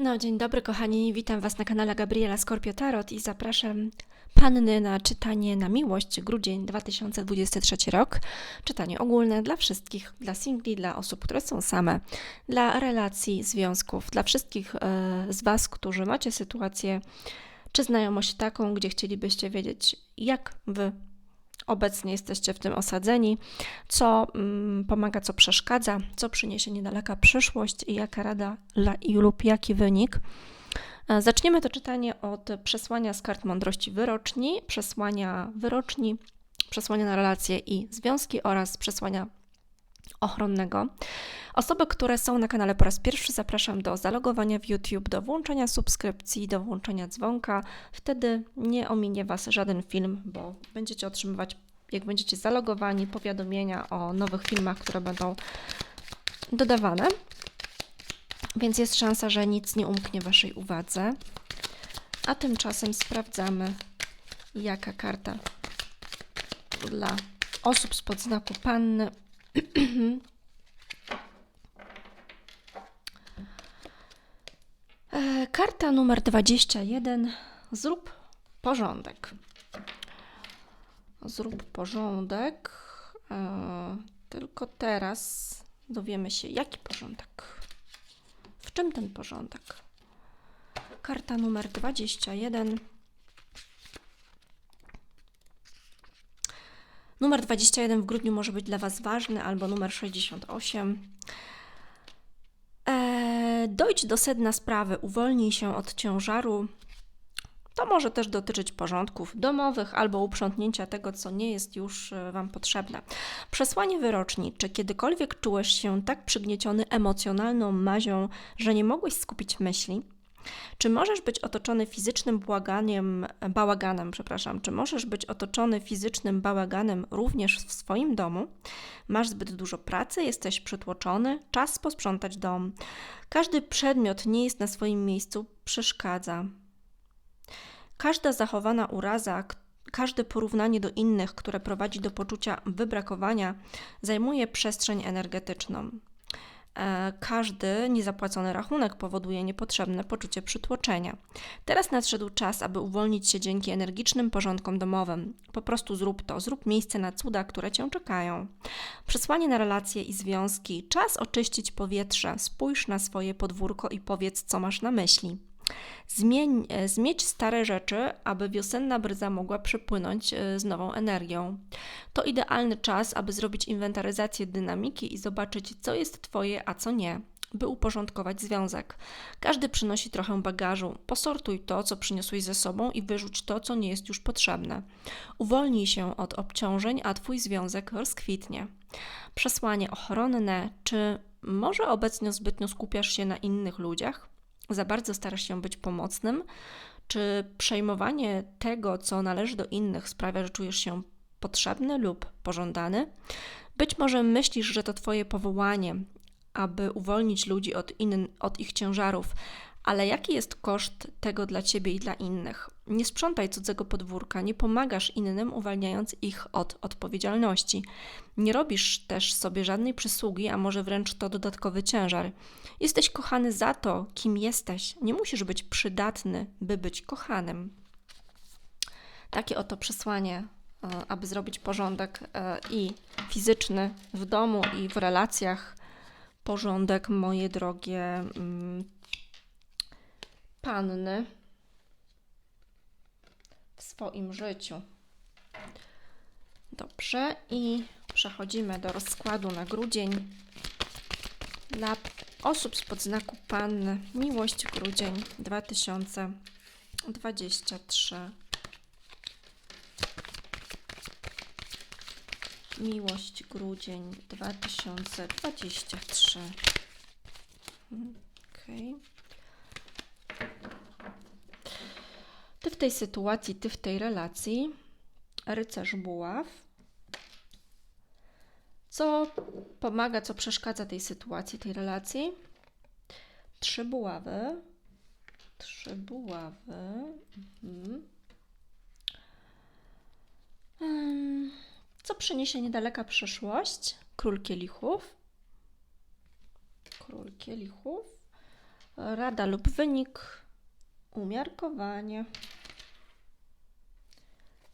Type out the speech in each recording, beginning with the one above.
No, dzień dobry kochani, witam Was na kanale Gabriela Skorpio Tarot i zapraszam Panny na czytanie na miłość, grudzień 2023 rok. Czytanie ogólne dla wszystkich, dla singli, dla osób, które są same, dla relacji, związków, dla wszystkich e, z Was, którzy macie sytuację czy znajomość taką, gdzie chcielibyście wiedzieć, jak Wy obecnie jesteście w tym osadzeni, co mm, pomaga, co przeszkadza, co przyniesie niedaleka przyszłość i jaka rada i lub jaki wynik. E, Zaczniemy to czytanie od przesłania z kart mądrości wyroczni, przesłania wyroczni, przesłania na relacje i związki oraz przesłania ochronnego. Osoby, które są na kanale po raz pierwszy, zapraszam do zalogowania w YouTube, do włączenia subskrypcji, do włączenia dzwonka. Wtedy nie ominie Was żaden film, bo będziecie otrzymywać, jak będziecie zalogowani, powiadomienia o nowych filmach, które będą dodawane. Więc jest szansa, że nic nie umknie Waszej uwadze. A tymczasem sprawdzamy, jaka karta dla osób spod znaku panny Karta numer 21. Zrób porządek. Zrób porządek. E, Tylko teraz dowiemy się, jaki porządek. W czym ten porządek? Karta numer 21. Numer 21 w grudniu może być dla Was ważny, albo numer 68. Eee, dojdź do sedna sprawy, uwolnij się od ciężaru. To może też dotyczyć porządków domowych albo uprzątnięcia tego, co nie jest już e, Wam potrzebne. Przesłanie wyroczni. Czy kiedykolwiek czułeś się tak przygnieciony emocjonalną mazią, że nie mogłeś skupić myśli? Czy możesz być otoczony fizycznym błaganiem, bałaganem, przepraszam, czy możesz być otoczony fizycznym bałaganem również w swoim domu? Masz zbyt dużo pracy, jesteś przytłoczony, czas posprzątać dom. Każdy przedmiot nie jest na swoim miejscu, przeszkadza. Każda zachowana uraza, każde porównanie do innych, które prowadzi do poczucia wybrakowania, zajmuje przestrzeń energetyczną. E, Każdy niezapłacony rachunek powoduje niepotrzebne poczucie przytłoczenia. Teraz nadszedł czas, aby uwolnić się dzięki energicznym porządkom domowym. Po prostu zrób to, zrób miejsce na cuda, które cię czekają. Przesłanie na relacje i związki. Czas oczyścić powietrze. Spójrz na swoje podwórko i powiedz, co masz na myśli. Zmień, e, zmieć stare rzeczy, aby wiosenna bryza mogła przypłynąć e, z nową energią. To idealny czas, aby zrobić inwentaryzację dynamiki i zobaczyć, co jest Twoje, a co nie, by uporządkować związek. Każdy przynosi trochę bagażu. Posortuj to, co przyniosłeś ze sobą i wyrzuć to, co nie jest już potrzebne. Uwolnij się od obciążeń, a Twój związek rozkwitnie. Przesłanie ochronne. Czy może obecnie zbytnio skupiasz się na innych ludziach? Za bardzo starasz się być pomocnym? Czy przejmowanie tego, co należy do innych, sprawia, że czujesz się potrzebny lub pożądany? Być może myślisz, że to Twoje powołanie, aby uwolnić ludzi od, in, od ich ciężarów, ale jaki jest koszt tego dla Ciebie i dla innych? Nie sprzątaj cudzego podwórka, nie pomagasz innym, uwalniając ich od odpowiedzialności. Nie robisz też sobie żadnej przysługi, a może wręcz to dodatkowy ciężar. Jesteś kochany za to, kim jesteś. Nie musisz być przydatny, by być kochanym. Takie oto przesłanie, e, aby zrobić porządek e, i fizyczny w domu, i w relacjach. Porządek, moje drogie mm, panny w swoim życiu. Dobrze, i przechodzimy do rozkładu na grudzień dla osób spod znaku Panny. Miłość grudzień 2023. Miłość grudzień 2023. Okej. Ty w tej sytuacji, ty w tej relacji, rycerz buław, co pomaga, co przeszkadza tej sytuacji, tej relacji? Trzy buławy. Trzy buławy. Mhm. Co przyniesie niedaleka przyszłość? Król kielichów. Król kielichów. Rada lub wynik, umiarkowanie.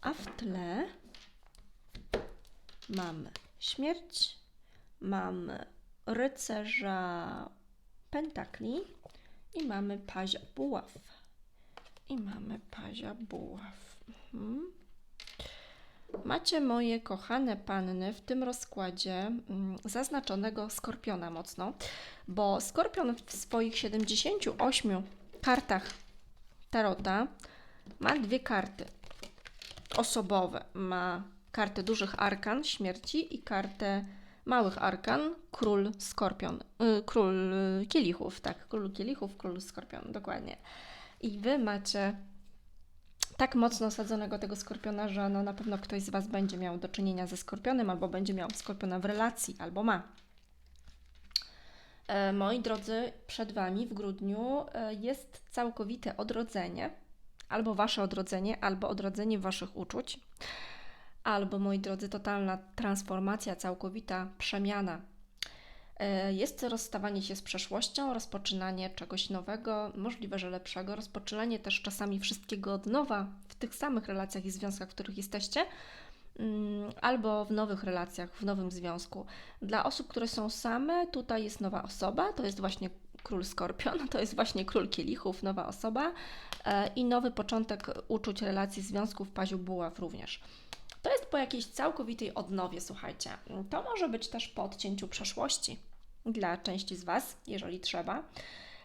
A w tle mamy śmierć, mamy rycerza pentakli i mamy pazia buław. I mamy pazia buław. Mhm. Macie moje kochane panny w tym rozkładzie mm, zaznaczonego skorpiona mocno, bo skorpion w swoich 78 kartach tarota ma dwie karty osobowe. Ma kartę dużych arkan śmierci i kartę małych arkan król skorpion, y, król y, kielichów, tak, król kielichów, król skorpion, dokładnie. I wy macie tak mocno osadzonego tego skorpiona, że no na pewno ktoś z Was będzie miał do czynienia ze skorpionem, albo będzie miał skorpiona w relacji, albo ma. E, moi drodzy, przed Wami w grudniu e, jest całkowite odrodzenie, albo Wasze odrodzenie, albo odrodzenie Waszych uczuć, albo moi drodzy, totalna transformacja, całkowita przemiana E, jest rozstawanie się z przeszłością, rozpoczynanie czegoś nowego, możliwe, że lepszego, rozpoczynanie też czasami wszystkiego od nowa w tych samych relacjach i związkach, w których jesteście, mm, albo w nowych relacjach, w nowym związku. Dla osób, które są same, tutaj jest nowa osoba, to jest właśnie król skorpion, to jest właśnie król kielichów, nowa osoba e, i nowy początek uczuć, relacji, związków, paziu buław również. To jest po jakiejś całkowitej odnowie, słuchajcie. To może być też po odcięciu przeszłości dla części z Was, jeżeli trzeba.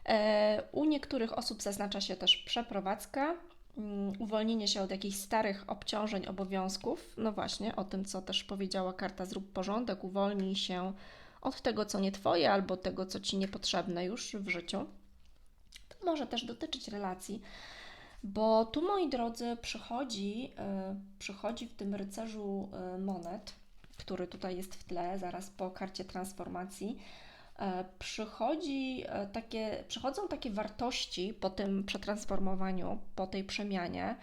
E, u niektórych osób zaznacza się też przeprowadzka, mm, uwolnienie się od jakichś starych obciążeń, obowiązków. No właśnie, o tym, co też powiedziała karta Zrób porządek, uwolnij się od tego, co nie Twoje, albo tego, co Ci niepotrzebne już w życiu. To może też dotyczyć relacji bo tu, moi drodzy, przychodzi, yy, przychodzi w tym rycerzu yy, monet, który tutaj jest w tle, zaraz po karcie transformacji, yy, przychodzi takie, przychodzą takie wartości po tym przetransformowaniu, po tej przemianie,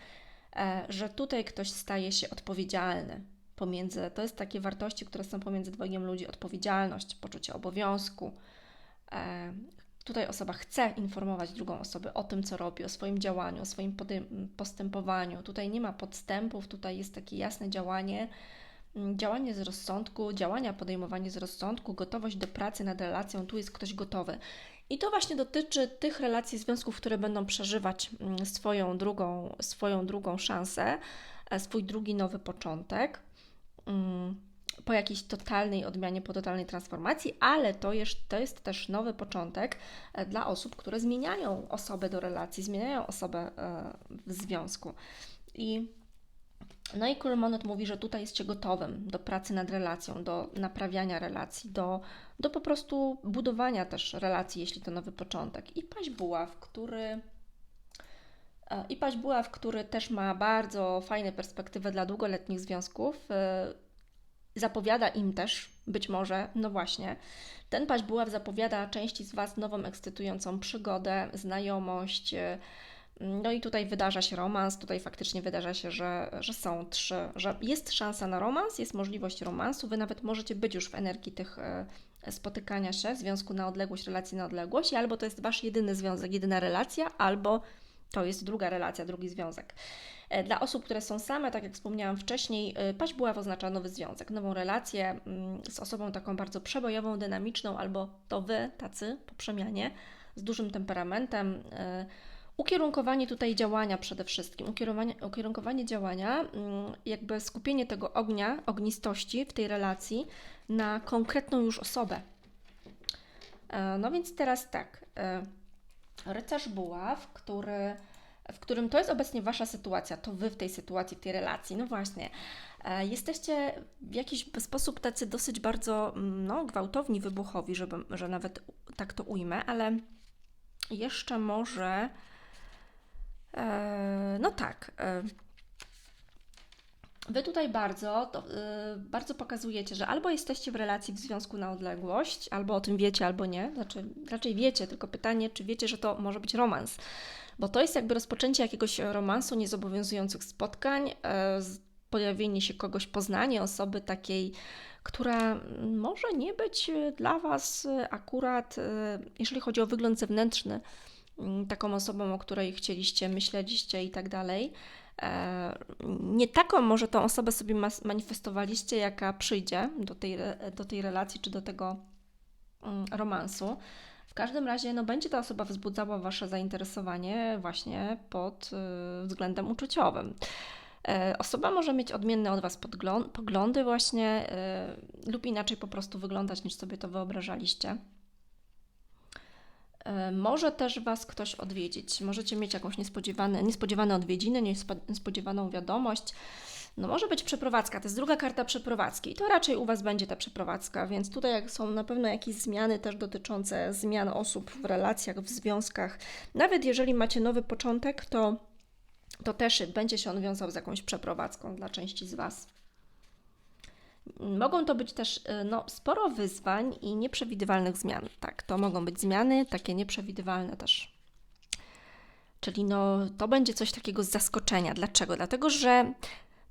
że tutaj ktoś staje się odpowiedzialny. Pomiędzy, to jest takie wartości, które są pomiędzy dwojgiem ludzi: odpowiedzialność, poczucie obowiązku, Tutaj osoba chce informować drugą osobę o tym, co robi, o swoim działaniu, o swoim postępowaniu. Tutaj nie ma podstępów, tutaj jest takie jasne działanie, mm, działanie z rozsądku, działania podejmowanie z rozsądku, gotowość do pracy nad relacją, tu jest ktoś gotowy. I to właśnie dotyczy tych relacji, związków, które będą przeżywać mm, swoją drugą, swoją drugą szansę, e, swój drugi nowy początek. Mm, po jakiejś totalnej odmianie, po totalnej transformacji, ale to jest, to jest też nowy początek e, dla osób, które zmieniają osobę do relacji, zmieniają osobę e, w związku. I no i Król Monet mówi, że tutaj jesteście gotowym do pracy nad relacją, do naprawiania relacji, do, do po prostu budowania też relacji, jeśli to nowy początek. I paść buław, który i paść buław, który też ma bardzo fajne perspektywy dla długoletnich związków zapowiada im też, być może, no właśnie, ten paść buław zapowiada części z Was nową, ekscytującą przygodę, znajomość. Y, no i tutaj wydarza się romans, tutaj faktycznie wydarza się, że, że są trzy, że jest szansa na romans, jest możliwość romansu, Wy nawet możecie być już w energii tych spotykania się, związku na odległość, relacji na odległość, albo to jest Wasz jedyny związek, jedyna relacja, albo to jest druga relacja, drugi związek. E, dla osób, które są same, tak jak wspomniałam wcześniej, e, paść była oznacza nowy związek, nową relację mm, z osobą taką bardzo przebojową, dynamiczną, albo to Wy, tacy po przemianie, z dużym temperamentem. E, ukierunkowanie tutaj działania przede wszystkim, ukierunkowanie, ukierunkowanie działania, mm, jakby skupienie tego ognia, ognistości w tej relacji na konkretną już osobę. No więc teraz tak, rycerz buław, który w którym to jest obecnie Wasza sytuacja, to Wy w tej sytuacji, w tej relacji. No właśnie, e, jesteście w jakiś sposób tacy dosyć bardzo mm, no, gwałtowni, wybuchowi, żeby, że nawet tak to ujmę, ale jeszcze może. E, no tak. E, wy tutaj bardzo, to, bardzo pokazujecie, że albo jesteście w relacji w związku na odległość, albo o tym wiecie, albo nie. Znaczy, raczej wiecie, tylko pytanie, czy wiecie, że to może być romans bo to jest jakby rozpoczęcie jakiegoś romansu, niezobowiązujących spotkań, e, pojawienie się kogoś, poznanie osoby takiej, która może nie być dla Was akurat, jeżeli chodzi o wygląd zewnętrzny, taką osobą, o której chcieliście, myśleliście i tak dalej. Nie taką może tą osobę sobie manifestowaliście, jaka przyjdzie do tej, do tej relacji czy do tego romansu. W każdym razie no, będzie ta osoba wzbudzała Wasze zainteresowanie właśnie pod względem uczuciowym. E, osoba może mieć odmienne od Was poglądy, właśnie, e, lub inaczej po prostu wyglądać niż sobie to wyobrażaliście. E, może też Was ktoś odwiedzić. Możecie mieć jakąś niespodziewane, niespodziewane odwiedziny, niespodziewaną wiadomość. No może być przeprowadzka, to jest druga karta przeprowadzki i to raczej u Was będzie ta przeprowadzka, więc tutaj są na pewno jakieś zmiany też dotyczące zmian osób w relacjach, w związkach. Nawet jeżeli macie nowy początek, to to też będzie się on wiązał z jakąś przeprowadzką dla części z Was. Mogą to być też y, no, sporo wyzwań i nieprzewidywalnych zmian. Tak, to mogą być zmiany takie nieprzewidywalne też. Czyli no, to będzie coś takiego z zaskoczenia. Dlaczego? Dlatego, że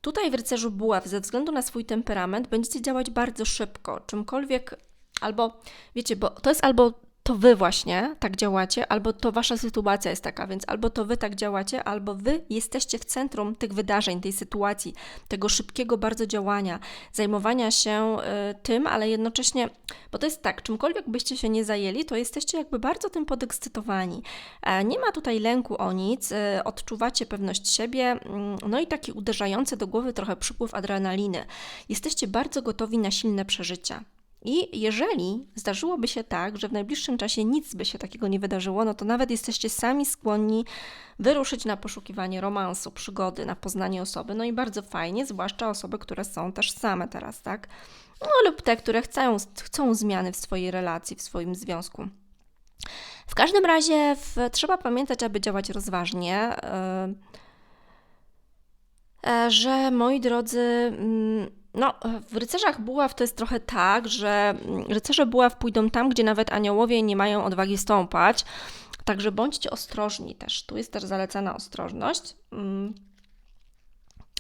tutaj w rycerzu buław, ze względu na swój temperament, będziecie działać bardzo szybko. Czymkolwiek, albo wiecie, bo to jest albo to wy właśnie tak działacie, albo to wasza sytuacja jest taka, więc albo to wy tak działacie, albo wy jesteście w centrum tych wydarzeń, tej sytuacji, tego szybkiego bardzo działania, zajmowania się y, tym, ale jednocześnie, bo to jest tak, czymkolwiek byście się nie zajęli, to jesteście jakby bardzo tym podekscytowani. E, nie ma tutaj lęku o nic, y, odczuwacie pewność siebie, y, no i taki uderzający do głowy trochę przypływ adrenaliny. Jesteście bardzo gotowi na silne przeżycia. I jeżeli zdarzyłoby się tak, że w najbliższym czasie nic by się takiego nie wydarzyło, no to nawet jesteście sami skłonni wyruszyć na poszukiwanie romansu, przygody, na poznanie osoby. No i bardzo fajnie, zwłaszcza osoby, które są też same teraz, tak? No lub te, które chcą, chcą zmiany w swojej relacji, w swoim związku. W każdym razie w, trzeba pamiętać, aby działać rozważnie. Yy, że moi drodzy, mm, no, w rycerzach buław to jest trochę tak, że rycerze buław pójdą tam, gdzie nawet aniołowie nie mają odwagi stąpać. Także bądźcie ostrożni też. Tu jest też zalecana ostrożność, mm,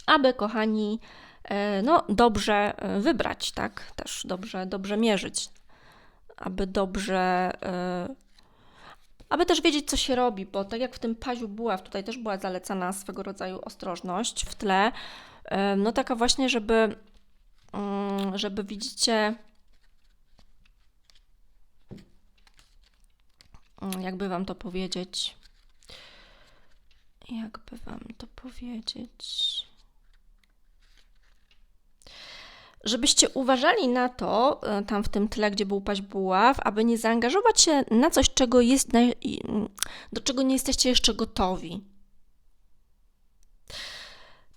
aby, kochani, e, no, dobrze e, wybrać, tak? Też dobrze, dobrze mierzyć, aby dobrze. E, aby też wiedzieć, co się robi, bo tak jak w tym paziu buław, tutaj też była zalecana swego rodzaju ostrożność w tle. No taka właśnie, żeby Mm, żeby widzicie, mm, jakby Wam to powiedzieć, jakby Wam to powiedzieć. Żebyście uważali na to, e, tam w tym tle, gdzie był paść buław, aby nie zaangażować się na coś, czego jest, do czego nie jesteście jeszcze gotowi.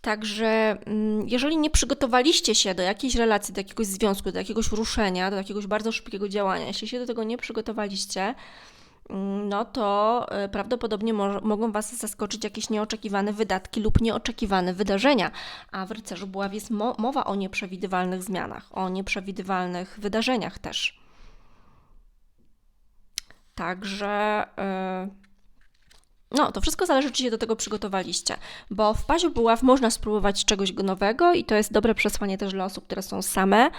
Także mm, jeżeli nie przygotowaliście się do jakiejś relacji, do jakiegoś związku, do jakiegoś ruszenia, do jakiegoś bardzo szybkiego działania, jeśli się do tego nie przygotowaliście, mm, no to e, prawdopodobnie mo mogą Was zaskoczyć jakieś nieoczekiwane wydatki lub nieoczekiwane wydarzenia. A w rycerzu buław jest mo mowa o nieprzewidywalnych zmianach, o nieprzewidywalnych wydarzeniach też. Także. Yy no, to wszystko zależy, czy się do tego przygotowaliście, bo w paziu buław można spróbować czegoś nowego i to jest dobre przesłanie też dla osób, które są same,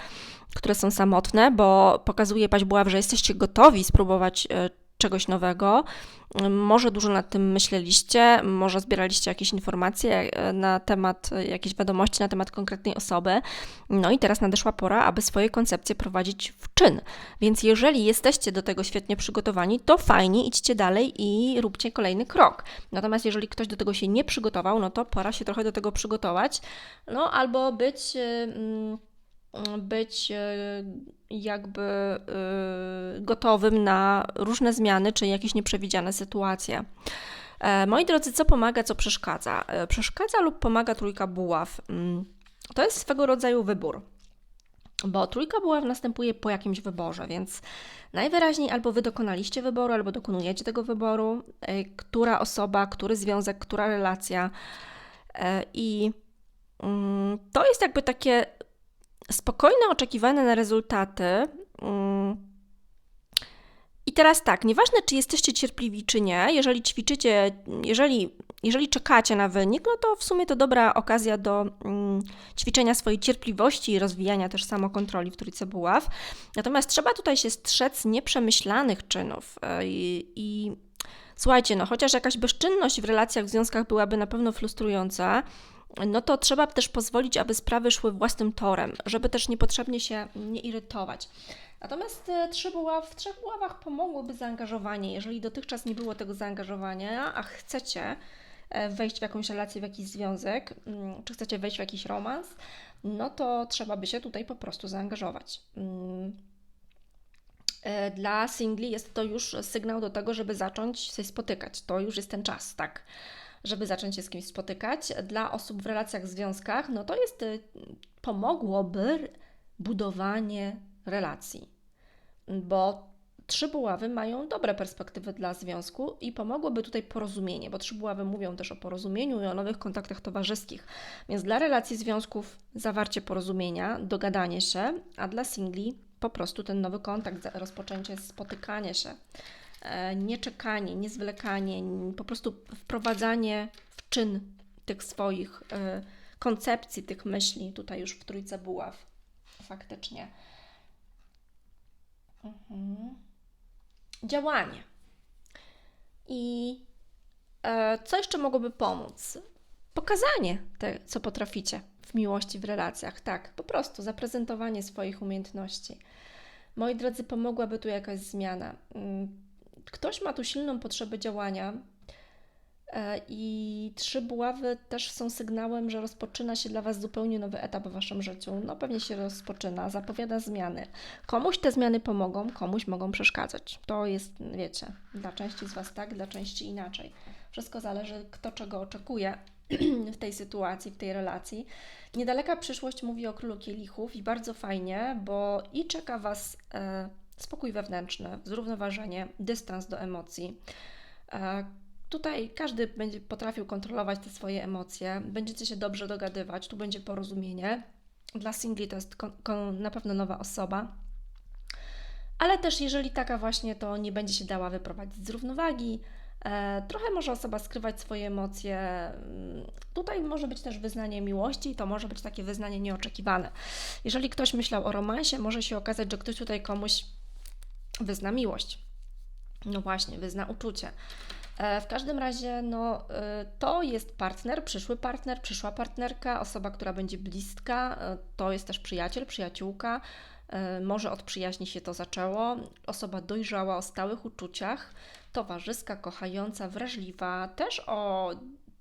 które są samotne, bo pokazuje paź buław, że jesteście gotowi spróbować e, czegoś nowego. Może dużo nad tym myśleliście, może zbieraliście jakieś informacje e, na temat, e, jakieś wiadomości na temat konkretnej osoby. No i teraz nadeszła pora, aby swoje koncepcje prowadzić w czyn. Więc jeżeli jesteście do tego świetnie przygotowani, to fajnie, idźcie dalej i róbcie kolejny krok. Natomiast jeżeli ktoś do tego się nie przygotował, no to pora się trochę do tego przygotować, no albo być. Yy, być e, jakby e, gotowym na różne zmiany czy jakieś nieprzewidziane sytuacje. E, moi drodzy, co pomaga, co przeszkadza? Przeszkadza lub pomaga trójka buław. Mm, to jest swego rodzaju wybór, bo trójka buław następuje po jakimś wyborze, więc najwyraźniej albo wy dokonaliście wyboru, albo dokonujecie tego wyboru, która osoba, który związek, która relacja. I mm, to jest jakby takie spokojne oczekiwane na rezultaty. Mm. I teraz tak, nieważne czy jesteście cierpliwi czy nie, jeżeli ćwiczycie, jeżeli jeżeli czekacie na wynik, no to w sumie to dobra okazja do mm, ćwiczenia swojej cierpliwości i rozwijania też samokontroli w trójce buław. Natomiast trzeba tutaj się strzec nieprzemyślanych czynów e, i, i słuchajcie, no chociaż jakaś bezczynność w relacjach, w związkach byłaby na pewno frustrująca, no to trzeba też pozwolić, aby sprawy szły własnym torem, żeby też niepotrzebnie się nie irytować. Natomiast e, trzy buław, w trzech buławach pomogłoby zaangażowanie. Jeżeli dotychczas nie było tego zaangażowania, a chcecie e, wejść w jakąś relację, w jakiś związek, mm, czy chcecie wejść w jakiś romans, no to trzeba by się tutaj po prostu zaangażować. Mm. E, dla singli jest to już sygnał do tego, żeby zacząć się spotykać. To już jest ten czas, tak żeby zacząć się z kimś spotykać. Dla osób w relacjach, związkach, no to jest, y, pomogłoby budowanie relacji, bo trzy buławy mają dobre perspektywy dla związku i pomogłoby tutaj porozumienie, bo trzy buławy mówią też o porozumieniu i o nowych kontaktach towarzyskich. Więc dla relacji związków zawarcie porozumienia, dogadanie się, a dla singli po prostu ten nowy kontakt, rozpoczęcie spotykania się. E, nieczekanie, niezwlekanie, po prostu wprowadzanie w czyn tych swoich e, koncepcji, tych myśli, tutaj już w trójce buław, faktycznie. Mhm. Działanie. I e, co jeszcze mogłoby pomóc? Pokazanie te, co potraficie w miłości, w relacjach. Tak, po prostu zaprezentowanie swoich umiejętności. Moi drodzy, pomogłaby tu jakaś zmiana. Ktoś ma tu silną potrzebę działania e, i trzy buławy też są sygnałem, że rozpoczyna się dla Was zupełnie nowy etap w Waszym życiu. No pewnie się rozpoczyna, zapowiada zmiany. Komuś te zmiany pomogą, komuś mogą przeszkadzać. To jest, wiecie, dla części z Was tak, dla części inaczej. Wszystko zależy, kto czego oczekuje w tej sytuacji, w tej relacji. Niedaleka przyszłość mówi o królu kielichów i bardzo fajnie, bo i czeka Was e, spokój wewnętrzny, zrównoważenie, dystans do emocji. E, tutaj każdy będzie potrafił kontrolować te swoje emocje, będziecie się dobrze dogadywać, tu będzie porozumienie. Dla singli to jest na pewno nowa osoba. Ale też jeżeli taka właśnie, to nie będzie się dała wyprowadzić z równowagi, e, Trochę może osoba skrywać swoje emocje. Mm, tutaj może być też wyznanie miłości, to może być takie wyznanie nieoczekiwane. Jeżeli ktoś myślał o romansie, może się okazać, że ktoś tutaj komuś wyzna miłość. No właśnie, wyzna uczucie. E, w każdym razie, no, e, to jest partner, przyszły partner, przyszła partnerka, osoba, która będzie bliska, e, to jest też przyjaciel, przyjaciółka. Może od przyjaźni się to zaczęło. Osoba dojrzała o stałych uczuciach, towarzyska, kochająca, wrażliwa, też o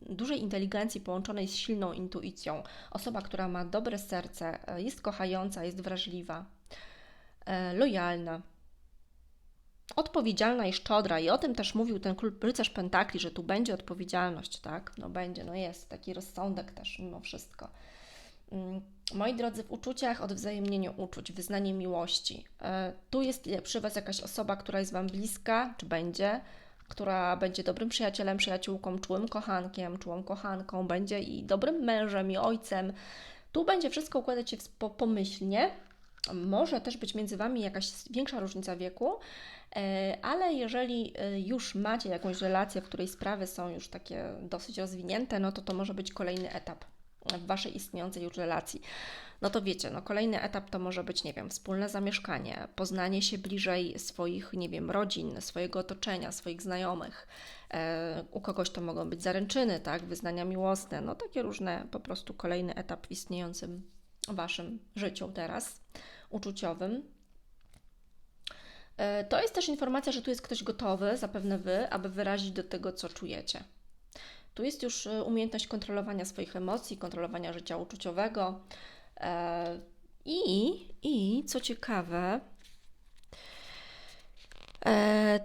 dużej inteligencji połączonej z silną intuicją. Osoba, która ma dobre serce, jest kochająca, jest wrażliwa, lojalna odpowiedzialna i szczodra. I o tym też mówił ten rycerz Pentakli, że tu będzie odpowiedzialność, tak? No będzie, no jest taki rozsądek też mimo wszystko. Mm, moi drodzy, w uczuciach odwzajemnieniu uczuć, wyznanie miłości. E, tu jest przy Was jakaś osoba, która jest Wam bliska, czy będzie, która będzie dobrym przyjacielem, przyjaciółką, czułym kochankiem, czułą kochanką, będzie i dobrym mężem, i ojcem. Tu będzie wszystko układać się pomyślnie. Może też być między Wami jakaś większa różnica wieku, ale jeżeli e, już macie jakąś relację, w której sprawy są już takie dosyć rozwinięte, no to to może być kolejny etap w Waszej istniejącej już relacji. No to wiecie, no kolejny etap to może być, nie wiem, wspólne zamieszkanie, poznanie się bliżej swoich, nie wiem, rodzin, swojego otoczenia, swoich znajomych. E, u kogoś to mogą być zaręczyny, tak, wyznania miłosne, no takie różne, po prostu kolejny etap w istniejącym Waszym życiu teraz, uczuciowym. E, to jest też informacja, że tu jest ktoś gotowy, zapewne Wy, aby wyrazić do tego, co czujecie. Tu jest już e, umiejętność kontrolowania swoich emocji, kontrolowania życia uczuciowego. E, I, i co ciekawe,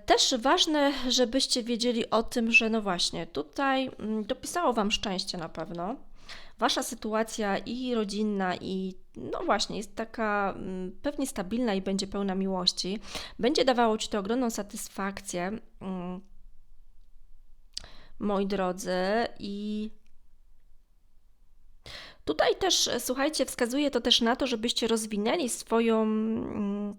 też ważne, żebyście wiedzieli o tym, że no właśnie, tutaj mm, dopisało Wam szczęście na pewno wasza sytuacja i rodzinna, i no właśnie, jest taka mm, pewnie stabilna i będzie pełna miłości, będzie dawało ci to ogromną satysfakcję, mm, moi drodzy, i Tutaj też, słuchajcie, wskazuje to też na to, żebyście rozwinęli swoją mm,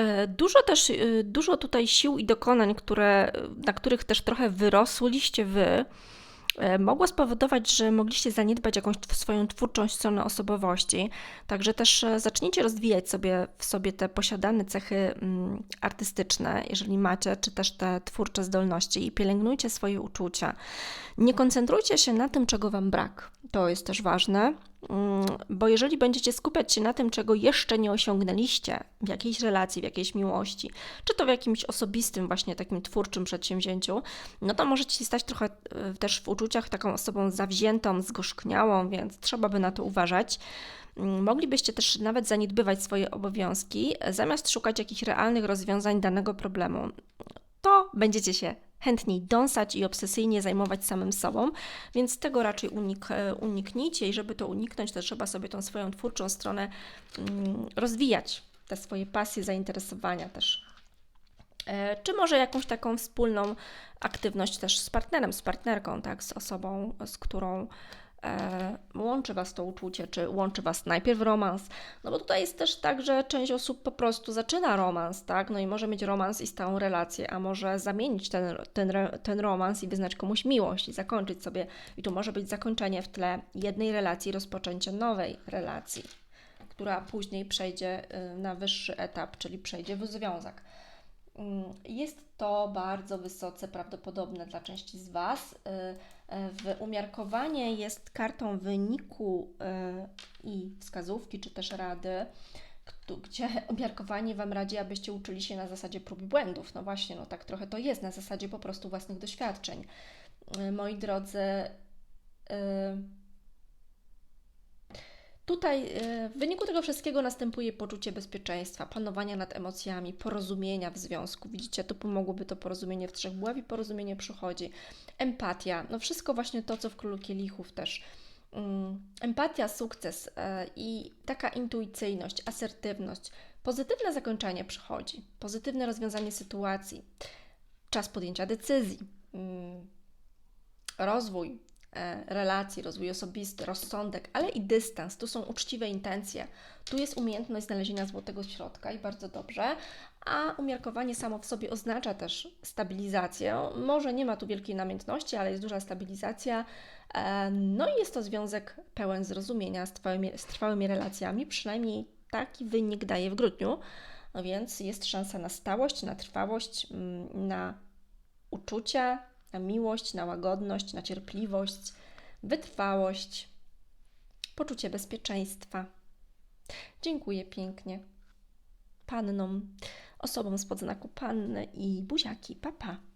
E, Dużo też, e, dużo tutaj sił i dokonań, które, na których też trochę wyrosłyście wy, e, mogło spowodować, że mogliście zaniedbać jakąś swoją twórczą stronę osobowości. Także też e, zacznijcie rozwijać sobie w sobie te posiadane cechy mm, artystyczne, jeżeli macie, czy też te twórcze zdolności i pielęgnujcie swoje uczucia. Nie koncentrujcie się na tym, czego Wam brak. To jest też ważne, bo jeżeli będziecie skupiać się na tym, czego jeszcze nie osiągnęliście w jakiejś relacji, w jakiejś miłości, czy to w jakimś osobistym, właśnie takim twórczym przedsięwzięciu, no to możecie się stać trochę e, też w uczuciach taką osobą zawziętą, zgorzkniałą, więc trzeba by na to uważać. Mm, Moglibyście też nawet zaniedbywać swoje obowiązki, e, zamiast szukać jakichś realnych rozwiązań danego problemu. To będziecie się chętniej dąsać i obsesyjnie zajmować samym sobą, więc tego raczej unik, e, uniknijcie i żeby to uniknąć, to trzeba sobie tą swoją twórczą stronę mm, rozwijać, te swoje pasje, zainteresowania też. E, Czy może jakąś taką wspólną aktywność też z partnerem, z partnerką, tak, z osobą, z którą łączy Was to uczucie, czy łączy Was najpierw romans. No bo tutaj jest też tak, że część osób po prostu zaczyna romans, tak, no i może mieć romans i stałą relację, a może zamienić ten, ten, ten romans i wyznać komuś miłość i zakończyć sobie. I tu może być zakończenie w tle jednej relacji, rozpoczęcie nowej relacji, która później przejdzie y, na wyższy etap, czyli przejdzie w związek. Mm, Jest to bardzo wysoce prawdopodobne dla części z Was. Y, W umiarkowanie jest kartą wyniku y, i wskazówki, czy też rady, gdzie umiarkowanie Wam radzi, abyście uczyli się na zasadzie prób błędów. No właśnie, no tak trochę to jest, na zasadzie po prostu własnych doświadczeń. Y, Moi drodzy, Tutaj y, w wyniku tego wszystkiego następuje poczucie bezpieczeństwa, panowania nad emocjami, porozumienia w związku. Widzicie, tu pomogłoby to porozumienie w trzech buław porozumienie przychodzi. Empatia, no wszystko właśnie to, co w Królu Kielichów też. Mm, Empatia, sukces y, i taka intuicyjność, asertywność. Pozytywne zakończenie przychodzi, pozytywne rozwiązanie sytuacji, czas podjęcia decyzji, mm, rozwój, e, relacji, rozwój osobisty, rozsądek, ale i dystans. Tu są uczciwe intencje. Tu jest umiejętność znalezienia złotego środka i bardzo dobrze. A umiarkowanie samo w sobie oznacza też stabilizację. Może nie ma tu wielkiej namiętności, ale jest duża stabilizacja. E, No i jest to związek pełen zrozumienia z trwałymi, z trwałymi relacjami. Przynajmniej taki wynik daje w grudniu. No więc jest szansa na stałość, na trwałość, mm, na uczucia, na miłość, na łagodność, na cierpliwość, wytrwałość, poczucie bezpieczeństwa. Dziękuję pięknie pannom, osobom spod znaku panny i buziaki, papa. Pa.